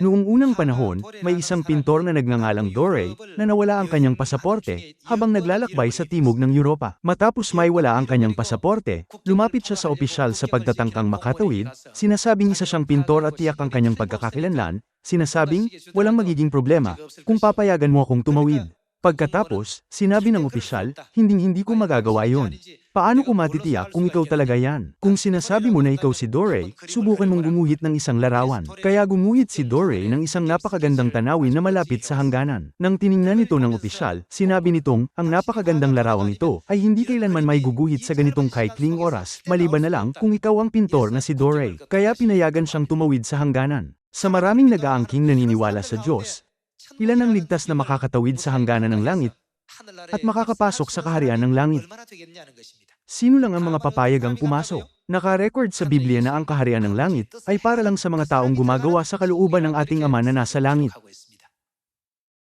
Noong unang panahon, may isang pintor na nagngangalang Dore na nawala ang kanyang pasaporte habang naglalakbay sa timog ng Europa. Matapos may wala ang kanyang pasaporte, lumapit siya sa opisyal sa pagtatangkang makatawid, sinasabing isa siyang pintor at tiyak ang kanyang pagkakakilanlan, sinasabing, walang magiging problema kung papayagan mo akong tumawid. Pagkatapos, sinabi ng opisyal, hinding-hindi ko magagawa yon. Paano ko matitiyak kung ikaw talaga yan? Kung sinasabi mo na ikaw si Dore, subukan mong gumuhit ng isang larawan. Kaya gumuhit si Dore ng isang napakagandang tanawin na malapit sa hangganan. Nang tiningnan ito ng opisyal, sinabi nitong, ang napakagandang larawang ito ay hindi kailanman may guguhit sa ganitong kaikling oras, maliban na lang kung ikaw ang pintor na si Dore. Kaya pinayagan siyang tumawid sa hangganan. Sa maraming nag-aangking naniniwala sa Diyos, Ilan ang ligtas na makakatawid sa hangganan ng langit at makakapasok sa kaharian ng langit? Sino lang ang mga papayag ang pumasok? Naka-record sa Biblia na ang kaharian ng langit ay para lang sa mga taong gumagawa sa kalooban ng ating Ama na nasa langit.